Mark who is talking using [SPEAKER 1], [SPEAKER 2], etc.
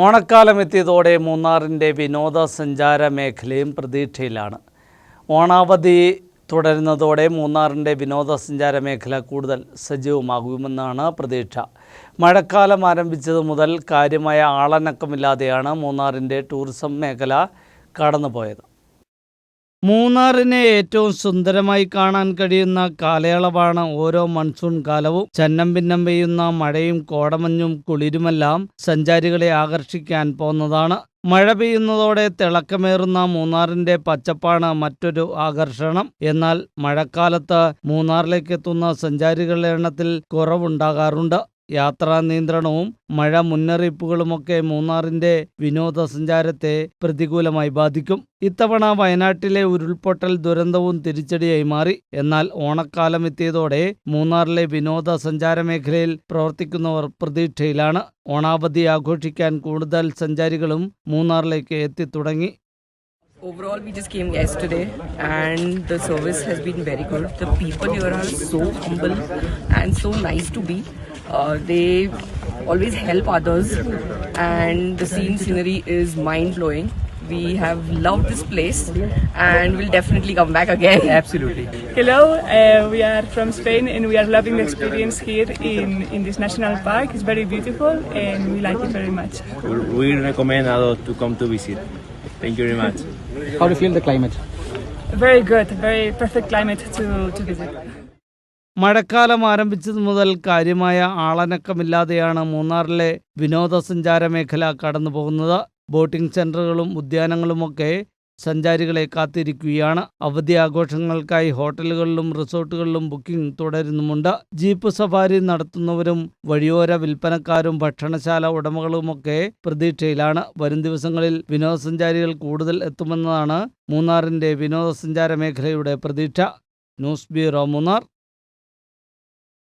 [SPEAKER 1] ഓണക്കാലം എത്തിയതോടെ മൂന്നാറിന്റെ വിനോദസഞ്ചാര മേഖലയും പ്രതീക്ഷയിലാണ്. ഓണാവധി തുടരുന്നതോടെ മൂന്നാറിന്റെ വിനോദസഞ്ചാര മേഖല കൂടുതൽ സജീവമാകുമെന്നാണ് പ്രതീക്ഷ. മഴക്കാലം ആരംഭിച്ചത് മുതൽ കാര്യമായ ആളനക്കമില്ലാതെയാണ് മൂന്നാറിന്റെ ടൂറിസം മേഖല കടന്നുപോയത്. മൂന്നാറിനെ ഏറ്റവും സുന്ദരമായി കാണാൻ കഴിയുന്ന കാലയളവാണ് ഓരോ മൺസൂൺ കാലവും. ചന്നം ഭിന്നം പെയ്യുന്ന മഴയും കോടമഞ്ഞും കുളിരുമെല്ലാം സഞ്ചാരികളെ ആകർഷിക്കാൻ പോന്നതാണ് മഴ പെയ്യുന്നതോടെ തിളക്കമേറുന്ന മൂന്നാറിന്റെ പച്ചപ്പാണ് മറ്റൊരു ആകർഷണം. എന്നാൽ മഴക്കാലത്ത് മൂന്നാറിലേക്ക് എത്തുന്ന സഞ്ചാരികളുടെ എണ്ണത്തിൽ കുറവുണ്ടാകാറുണ്ട്. യാത്രാ നിയന്ത്രണവും മഴ മുന്നറിയിപ്പുകളുമൊക്കെ മൂന്നാറിന്റെ വിനോദസഞ്ചാരത്തെ പ്രതികൂലമായി ബാധിക്കും ഇത്തവണ വയനാട്ടിലെ ഉരുൾപൊട്ടൽ ദുരന്തവും തിരിച്ചടിയായി മാറി എന്നാൽ ഓണക്കാലം എത്തിയതോടെ മൂന്നാറിലെ വിനോദസഞ്ചാര മേഖലയിൽ പ്രവർത്തിക്കുന്നവർ പ്രതീക്ഷയിലാണ് ഓണാവധി ആഘോഷിക്കാൻ കൂടുതൽ സഞ്ചാരികളും മൂന്നാറിലേക്ക് എത്തിത്തുടങ്ങി
[SPEAKER 2] Overall, we just came yesterday and the service has been very good. The people here are so humble and so nice to be. Uh, they always help others and the scene scenery is mind blowing. We have loved this place and we'll definitely come back again.
[SPEAKER 3] Absolutely.
[SPEAKER 4] Hello, uh, we are from Spain and we are loving the experience here in, in this national park. It's very beautiful and we like it very much.
[SPEAKER 5] we recommend adults to come to visit. Thank you very much.
[SPEAKER 3] How do you feel the climate?
[SPEAKER 4] Very good, very perfect climate to, to visit.
[SPEAKER 1] മഴക്കാലം ആരംഭിച്ചത് മുതൽ കാര്യമായ ആളനക്കമില്ലാതെയാണ് മൂന്നാറിലെ വിനോദസഞ്ചാര മേഖല കടന്നു പോകുന്നത് boating സെന്ററുകളും ഉദ്യാനങ്ങളുമൊക്കെ സഞ്ചാരികളെ കാത്തിരിക്കുകയാണ്. അവധി ആഘോഷങ്ങൾക്കായി ഹോട്ടലുകളിലും റിസോർട്ടുകളിലും ബുക്കിംഗ് തുടരുന്നുമുണ്ട്. ജീപ്പ് സഫാരി നടത്തുന്നവരും വഴിയോര വിൽപ്പനക്കാരും ഭക്ഷണശാല ഉടമകളുമൊക്കെ പ്രതീക്ഷയിലാണ്. വരും ദിവസങ്ങളിൽ വിനോദസഞ്ചാരികൾ കൂടുതൽ എത്തുമെന്നതാണ് മൂന്നാറിന്റെ വിനോദസഞ്ചാര മേഖലയുടെ പ്രതീക്ഷ. News bureau Munnar.